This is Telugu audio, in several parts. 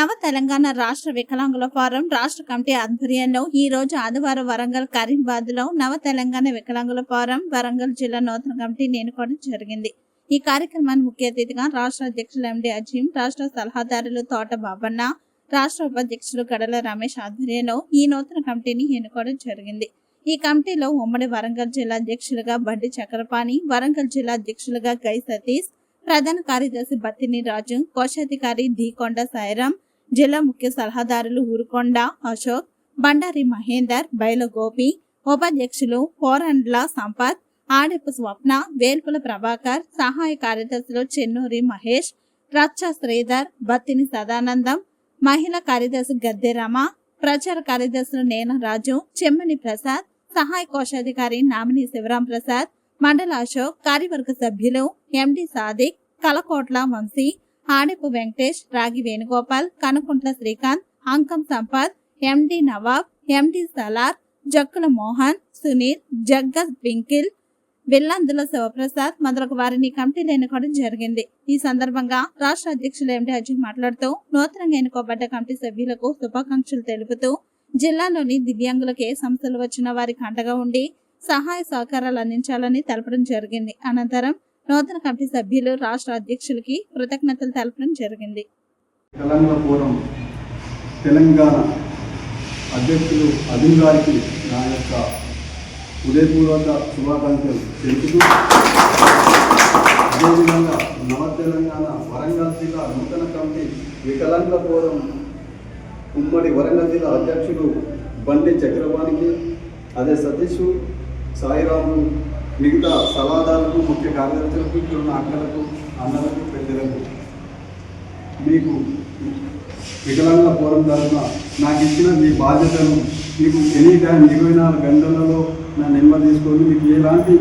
నవ తెలంగాణ రాష్ట్ర వికలాంగుల ఫోరం రాష్ట్ర కమిటీ ఆధ్వర్యంలో ఈ రోజు ఆదివారం వరంగల్ కరీంబాద్లో నవ తెలంగాణ వికలాంగుల ఫోరం వరంగల్ జిల్లా నూతన కమిటీ నేనుకోవడం జరిగింది. ఈ కార్యక్రమాన్ని ముఖ్య అతిథిగా రాష్ట్ర అధ్యక్షులు ఎండి అజీం రాష్ట్ర సలహాదారులు తోట బాబన్న రాష్ట్ర ఉపాధ్యక్షులు గడల రమేష్ ఆధ్వర్యంలో ఈ నూతన కమిటీని ఎన్నుకోవడం జరిగింది. ఈ కమిటీలో ఉమ్మడి వరంగల్ జిల్లా అధ్యక్షులుగా బండి చక్రపాణి వరంగల్ జిల్లా అధ్యక్షులుగా గై సతీష్ ప్రధాన కార్యదర్శి బత్తిని రాజు కోశాధికారి ధీకొండ సాయిరాం జిల్లా ముఖ్య సలహాదారులు ఊరుకొండ అశోక్ బండారి మహేందర్ బైల గోపి ఉపాధ్యక్షులు కోరండ్ల సంపత్ ఆడెప్పు స్వప్న వేల్పుల ప్రభాకర్ సహాయ కార్యదర్శులు చెన్నూరి మహేష్ రచ్చ శ్రీధర్ బత్తిని సదానందం మహిళా కార్యదర్శి గద్దె రమ ప్రచార కార్యదర్శులు నేన రాజు చెమ్మని ప్రసాద్ సహాయ కోశాధికారి నామిని శివరాం ప్రసాద్ మండల అశోక్ కార్యవర్గ సభ్యులు ఎండి సాదిక్ కలకోట్ల వంశీ ఆడెపు వెంకటేష్ రాగి వేణుగోపాల్ కనుకుంట్ల శ్రీకాంత్ అంకం సంపత్ ఎండి నవాబ్ ఎండి సలార్ జక్కుల మోహన్ సునీల్ జగ్గ వింకిల్ విల్లందుల శివప్రసాద్ మొదలగు వారిని కమిటీలు ఎన్నుకోవడం జరిగింది. ఈ సందర్భంగా రాష్ట్ర అధ్యక్షులు ఎండి అజయ్ మాట్లాడుతూ నూతనంగా ఎన్నుకోబడ్డ కమిటీ సభ్యులకు శుభాకాంక్షలు తెలుపుతూ జిల్లాలోని దివ్యాంగులకే సంస్థలు సమస్యలు వారికి అండగా ఉండి సహాయ సహకారాలు అందించాలని తెలపడం జరిగింది. అనంతరం నూతన కమిటీ సభ్యులు రాష్ట్ర అధ్యక్షులకి కృతజ్ఞతలు తెలపడం జరిగింది. తెలంగాణ ఫోరం తెలంగాణ అధ్యక్షులు అదిల్ గారికి నా యొక్క ఉదయపూర్వక శుభాకాంక్షలు తెలుపుతూ అదేవిధంగా నవ తెలంగాణ వరంగల్ జిల్లా నూతన కమిటీ వికలాంగుల ఫోరం ఉమ్మడి వరంగల్ జిల్లా అధ్యక్షుడు బండి చక్రవాణికి అదే సతీష్ సాయిరాము మిగతా సలహాదారులకు ముఖ్య కార్యదర్శులకు ఇక్కడ అక్కలకు అన్నలకు పెద్దలకు మీకు వికలాంగ పోరం తరఫున నాకు ఇచ్చిన మీ బాధ్యతను మీకు ఎనీ టైం ఇరవై నాలుగు గంటలలో నా నెంబర్ తీసుకొని మీకు ఎలాంటి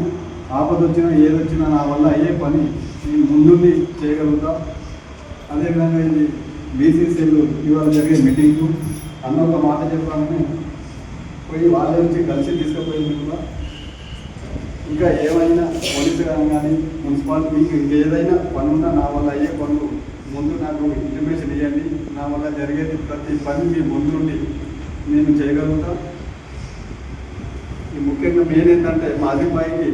ఆపద వచ్చినా ఏదొచ్చినా నా వల్ల అయ్యే పని నేను ముందుండి చేయగలుగుతా. అదేవిధంగా ఇది బీసీసీలు ఇవాళ జరిగే మీటింగ్కు అన్న ఒక మాట చెప్పాలని పోయి వాళ్ళ నుంచి కలిసి తీసుకుపోయింది కూడా. ఇంకా ఏమైనా పోలీసు కానీ మున్సిపాలిటీ మీకు ఏదైనా పనున్నా నా వల్ల అయ్యే పనులు? ముందు నాకు ఇన్ఫర్మేషన్ ఇవ్వండి నా వల్ల జరిగేది ప్రతి పని మీ ముందుండి. నేను చేయగలుగుతా. ఈ ముఖ్యంగా మెయిన్ ఏంటంటే మా అభిప్రాయికి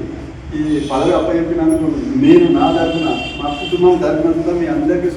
ఈ పదవి అప్పచెప్పినందుకు నేను నా తరఫున మా కుటుంబం తరఫున మీ అందరికీ